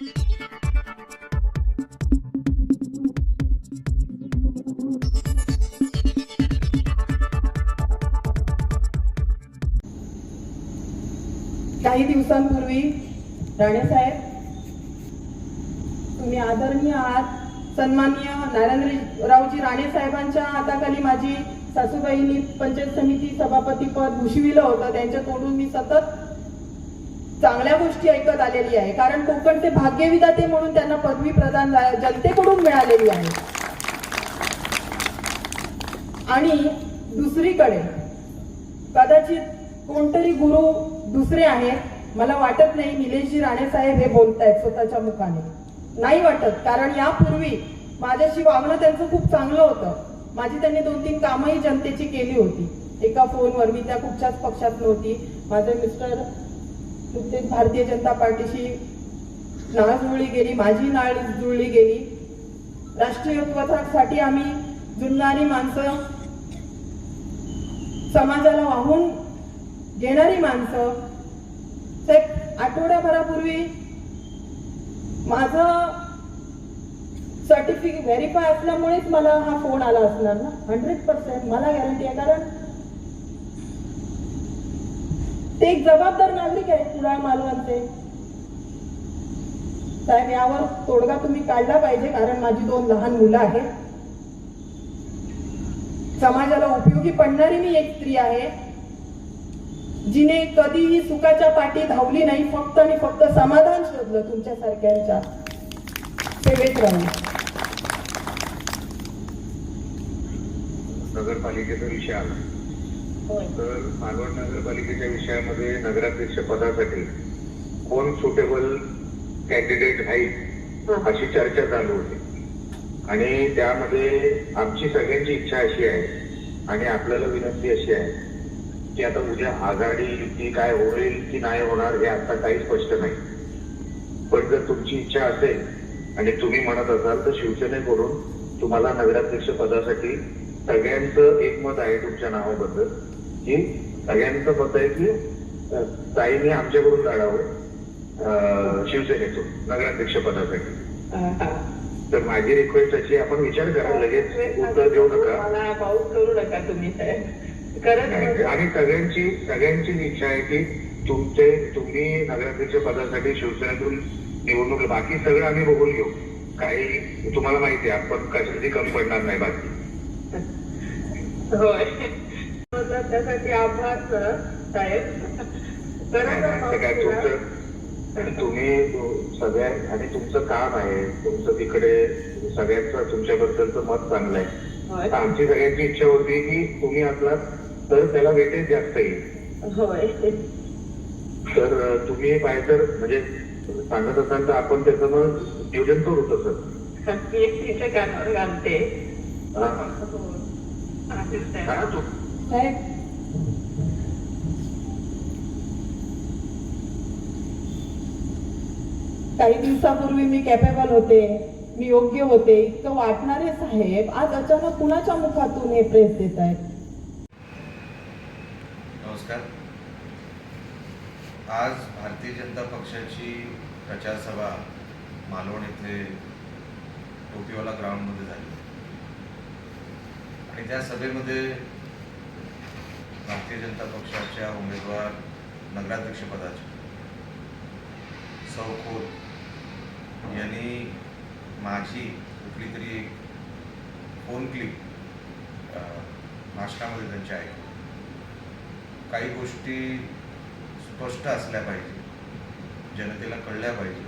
काही दिवसांपूर्वी राणेसाहेब तुम्ही आदरणीय आहात सन्माननीय नारायणरावजी राणे साहेबांच्या हाताखाली माझी सासूबाईंनी पंचायत समिती सभापती पद भूषविलं होतं. त्यांच्या तोडून मी सतत चांगल्या गोष्टी ऐकत आलेली आहे. कारण कोकणचे भाग्यविधाते म्हणून त्यांना पदवी प्रदान जनतेकडून मिळालेली आहे. आणि दुसरीकडे कदाचित कोणतरी गुरु दुसरे आहेत. मला वाटत नाही निलेशजी राणे साहेब हे बोलतायत स्वतःच्या मुखाने. नाही वाटत कारण यापूर्वी माझ्याशी वागणं त्यांचं खूप चांगलं होतं. माझी त्यांनी दोन तीन कामही जनतेची केली होती. एका फोनवर मी त्या कुठच्याच पक्षात नव्हती. माझे मिस्टर नुकतीच भारतीय जनता पार्टीशी नाळ जुळली गेली माझी नाळ जुळली गेली. राष्ट्रीयत्वासाठी आम्ही जुन्नारी माणसं समाजाला वाहून घेणारी माणसं. ते आठवड्याभरापूर्वी माझं सर्टिफिकेट व्हेरीफाय असल्यामुळेच मला हा फोन आला असणार ना. हंड्रेड पर्सेंट मला गॅरंटी आहे. कारण ते एक जबाबदार नागरिक आहेत कुडाळ मालवणचे साहेब यावर तोडगा तुम्ही काढला पाहिजे कारण माझी दोन लहान मुलं आहेत. समाजाला उपयोगी पडणारी मी एक स्त्री आहे जिने कधीही सुखाच्या पाठी धावली नाही फक्त आणि फक्त समाधान शोधलं तुमच्या सारख्यांच्या सेवेत राहून नगरपालिकेचा विषय आला. तर मालवण नगरपालिकेच्या विषयामध्ये नगराध्यक्ष पदासाठी कोण सुटेबल कॅन्डिडेट राहील अशी चर्चा चालू होती. आणि त्यामध्ये आमची सगळ्यांची इच्छा अशी आहे आणि आपल्याला विनंती अशी आहे की आता उद्या आघाडी युती काय होईल की नाही होणार हे आता काही स्पष्ट नाही. पण जर तुमची इच्छा असेल आणि तुम्ही म्हणत असाल तर शिवसेनेकडून तुम्हाला नगराध्यक्ष पदासाठी सगळ्यांचं एकमत आहे तुमच्या नावाबद्दल. की सगळ्यांचं मत आहे की ताईने आमच्याकडून लढावं अ, शिवसेनेतून नगराध्यक्ष पदासाठी. तर माझी रिक्वेस्ट अशी आपण विचार करा लगेच उत्तर देऊ नका. पाऊस करू नका तुम्ही खरंच आणि सगळ्यांची सगळ्यांची इच्छा आहे की तुमचे तुम्ही नगराध्यक्ष पदासाठी शिवसेनेतून निवडणूक बाकी सगळं आम्ही बघून घेऊ. काही तुम्हाला माहिती आहे आपण कशाची कमी पडणार नाही बाकी. होय. त्यासाठी आभार सर साहेब. काय तुमचं आणि तुम्ही सगळ्या आणि तुमचं काम आहे. तुमचं तिकडे सगळ्यांचं तुमच्याबद्दलचं मत चांगलं आहे. तर आमची सगळ्यांची इच्छा होती की तुम्ही असलात तर त्याला वेटेज जास्त येईल. होय. तर तुम्ही पाहिजे तर म्हणजे सांगत असाल तर आपण त्याचं मग नियोजन करू तसं. तिच्या कानावर घालते. हा. साहेब हा, तू- काही दिवसापूर्वी मी कॅपेबल होते मी योग्य होते इतकं वाटणारे साहेब आज अचानक कुणाच्या मुखातून हे प्रेस देत आहेत? नमस्कार. आज भारतीय जनता पक्षाची प्रचारसभा मालवण येथे टोपीवाला ग्राउंडमध्ये झाली. आणि त्या सभेमध्ये भारतीय जनता पक्षाच्या उमेदवार नगराध्यक्षपदाचे सौ खोत यांनी माझी कुठली तरी एक फोन क्लिप भाषणामध्ये त्यांच्या ऐकली काही गोष्टी स्पष्ट असल्या पाहिजे जनतेला कळल्या पाहिजे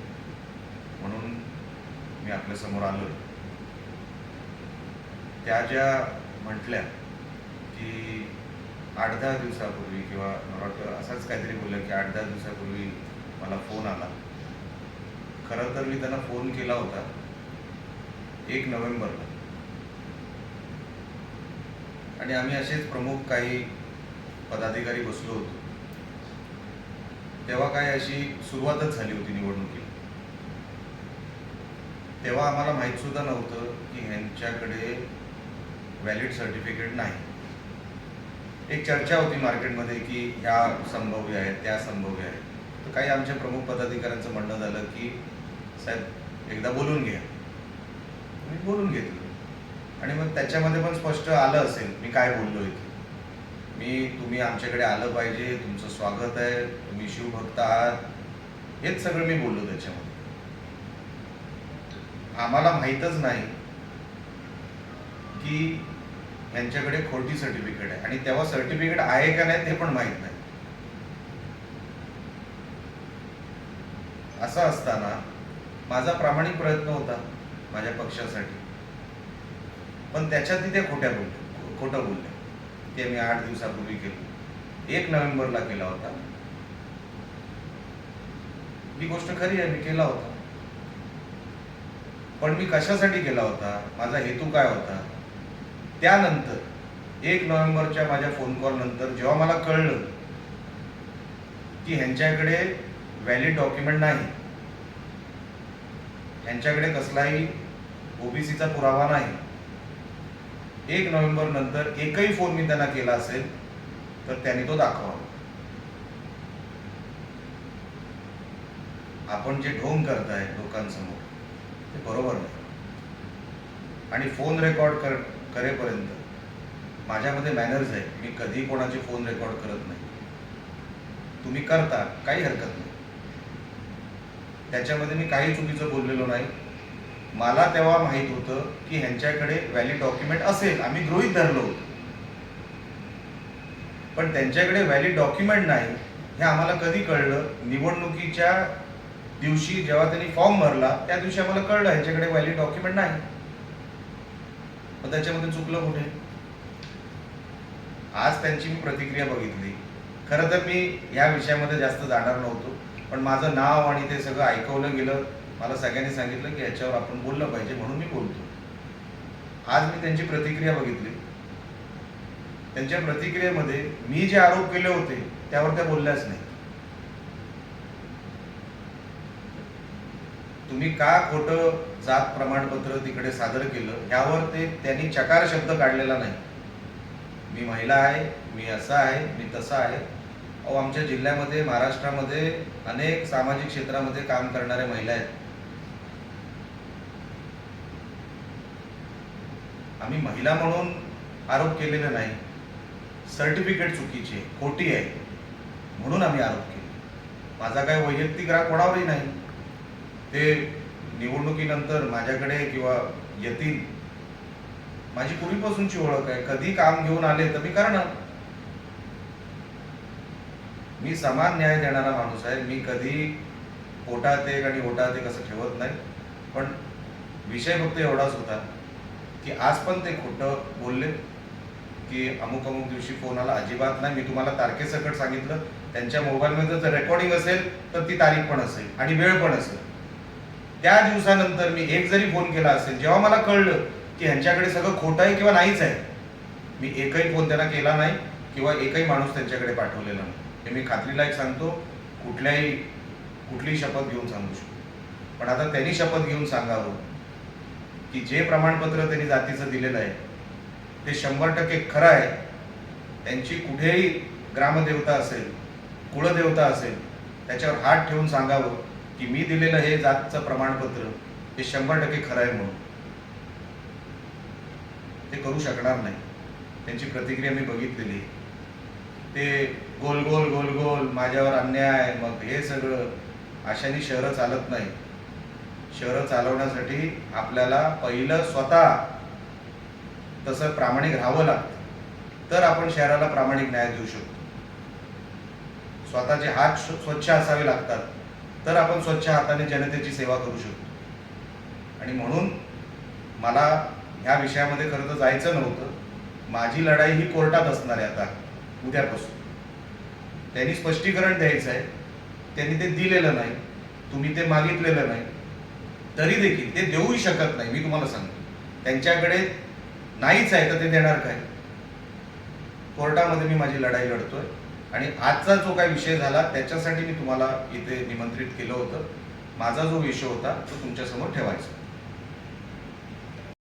म्हणून मी आपल्यासमोर आलो त्या ज्या म्हटल्या की आठ दहा दिवसापूर्वी किंवा मला वाटतं असंच काहीतरी बोललं की आठ दहा दिवसापूर्वी मला फोन आला. खरं तर मी त्यांना फोन केला होता. एक नोव्हेंबरला. आणि आम्ही असेच प्रमुख काही पदाधिकारी बसलो होतो. तेव्हा काय अशी सुरुवातच झाली होती निवडणुकीला. तेव्हा आम्हाला माहीत सुद्धा नव्हतं की ह्यांच्याकडे व्हॅलिड सर्टिफिकेट नाही. एक चर्चा होती मार्केटमध्ये की ह्या संभाव्य आहेत त्या संभाव्य आहेत. तर काही आमच्या प्रमुख पदाधिकाऱ्यांचं म्हणणं झालं की साहेब एकदा बोलून घ्या. मी बोलून घेतलं आणि मग त्याच्यामध्ये पण स्पष्ट आलं असेल मी काय बोललो इथे मी तुम्ही आमच्याकडे आलं पाहिजे तुमचं स्वागत आहे तुम्ही शिवभक्त आहात. हेच सगळं मी बोललो त्याच्यामध्ये. आम्हाला माहीतच नाही की यांच्याकडे खोटी सर्टिफिकेट आहे. आणि तेव्हा सर्टिफिकेट आहे का नाही ते पण माहीत नाही. असं असताना माझा प्रामाणिक प्रयत्न होता माझ्या पक्षासाठी. पण त्याच्यात तिथे खोट्या बोलल्या खोटं बोलल्या. ते मी आठ दिवसापूर्वी केलं. एक नोव्हेंबरला केला होता. ही गोष्ट खरी आहे मी केला होता. पण मी कशासाठी केला होता? माझा हेतू काय होता? त्यानंतर एक नोव्हेंबरच्या माझ्या फोन कॉल नंतर जेव्हा मला कळलं की ह्यांच्याकडे व्हॅलिड डॉक्युमेंट नाही यांच्याकडे कसलाही ओबीसीचा पुरावा नाही. एक नोव्हेंबर नंतर एकही फोन मी त्यांना केला असेल तर त्यांनी तो दाखवा आपण जे ढोंग करताय लोकांसमोर ते बरोबर नाही. आणि फोन रेकॉर्ड कर करेपर्यंत माझ्यामध्ये मॅनर्स आहे मी कधी कोणाचे फोन रेकॉर्ड करत नाही. तुम्ही करता काही हरकत नाही. त्याच्यामध्ये मी काही चुकीचं बोललेलो नाही. मला तेव्हा माहीत होतं की ह्यांच्याकडे व्हॅलिड डॉक्युमेंट असेल. आम्ही गृहित धरलो होतो. पण त्यांच्याकडे व्हॅलिड डॉक्युमेंट नाही हे आम्हाला कधी कळलं? निवडणुकीच्या दिवशी जेव्हा त्यांनी फॉर्म भरला त्या दिवशी आम्हाला कळलं ह्यांच्याकडे व्हॅलिड डॉक्युमेंट नाही. मग त्याच्यामध्ये चुकलं कुठे? आज त्यांची मी प्रतिक्रिया बघितली. खरं तर मी या विषयामध्ये जास्त जाणार नव्हतो. पण माझं नाव आणि ते सगळं ऐकवलं गेलं मला सगळ्यांनी सांगितलं की याच्यावर आपण बोललं पाहिजे म्हणून मी बोलतो. आज मी त्यांची प्रतिक्रिया बघितली. त्यांच्या प्रतिक्रियेमध्ये मी जे आरोप केले होते त्यावर त्या बोलल्याच नाही तुम्ही का खोटं जात प्रमाणपत्र तिकडे सादर केलं? यावर ते त्यांनी चकार शब्द काढलेला नाही. मी महिला आहे मी असा आहे मी तसा आहे. आमच्या जिल्ह्यामध्ये महाराष्ट्रामध्ये अनेक सामाजिक क्षेत्रामध्ये काम करणाऱ्या महिला आहेत. आम्ही महिला म्हणून आरोप केलेला नाही. सर्टिफिकेट चुकीचे खोटी आहे. म्हणून आम्ही आरोप केले. माझा काही वैयक्तिक राग कोणावरही नाही. ते निवडणुकीनंतर माझ्याकडे किंवा येतील. माझी पूर्वीपासूनची ओळख आहे. कधी काम घेऊन आले तर मी करणार. मी समान न्याय देणारा माणूस आहे. मी कधी पोटात एक आणि ओटात एक असं ठेवत नाही. पण विषय फक्त एवढाच होता की आज पण ते खोटं बोलले की अमुक अमुक दिवशी फोन आला. अजिबात नाही. मी तुम्हाला तारखेसकट सांगितलं. त्यांच्या मोबाईलमध्ये जर रेकॉर्डिंग असेल तर ती तारीख पण असेल आणि वेळ पण असेल. त्या दिवसानंतर मी एक जरी फोन केला असेल जेव्हा मला कळलं की ह्यांच्याकडे सगळं खोटं आहे किंवा नाहीच आहे मी एकही फोन त्यांना केला नाही किंवा एकही माणूस त्यांच्याकडे पाठवलेला नाही. हे मी खात्रीला एक सांगतो कुठल्याही कुठलीही शपथ घेऊन सांगू शकतो. पण आता त्यांनी शपथ घेऊन सांगावं की जे प्रमाणपत्र त्यांनी जातीचं दिलेलं आहे ते शंभर टक्के खरं आहे. त्यांची कुठेही ग्रामदेवता असेल कुळदेवता असेल त्याच्यावर हात ठेवून सांगावं की मी दिलेलं हे जातचं प्रमाणपत्र हे शंभर टक्के खरं आहे म्हणून. ते करू शकणार नाही. त्यांची प्रतिक्रिया मी बघितलेली आहे. ते गोल गोल गोल गोल माझ्यावर अन्याय मग हे सगळं अशाने शहरं चालत नाही. शहरं चालवण्यासाठी आपल्याला पहिलं स्वतः तसं प्रामाणिक राहावं लागतं. तर आपण शहराला प्रामाणिक न्याय देऊ शकतो. स्वतःचे हात स्व- स्वच्छ असावे लागतात. तर आपण स्वच्छ हाताने जनतेची सेवा करू शकतो. आणि म्हणून मला ह्या विषयामध्ये खरं तर जायचं नव्हतं. माझी लढाई ही कोर्टात असणार आहे आता. उद्यापासून. त्यांनी स्पष्टीकरण द्यायचं आहे. त्यांनी ते दिलेलं नाही. तुम्ही ते मागितलेलं नाही. तरी देखील ते देऊही शकत नाही. मी तुम्हाला सांगतो. त्यांच्याकडे नाहीच आहे तर ते देणार काय? कोर्टामध्ये मी माझी लढाई लढतोय. आणि आजचा जो काही विषय झाला त्याच्यासाठी मी तुम्हाला इथे निमंत्रित केलं होतं. माझा जो विषय होता तो तुमच्यासमोर ठेवायचा.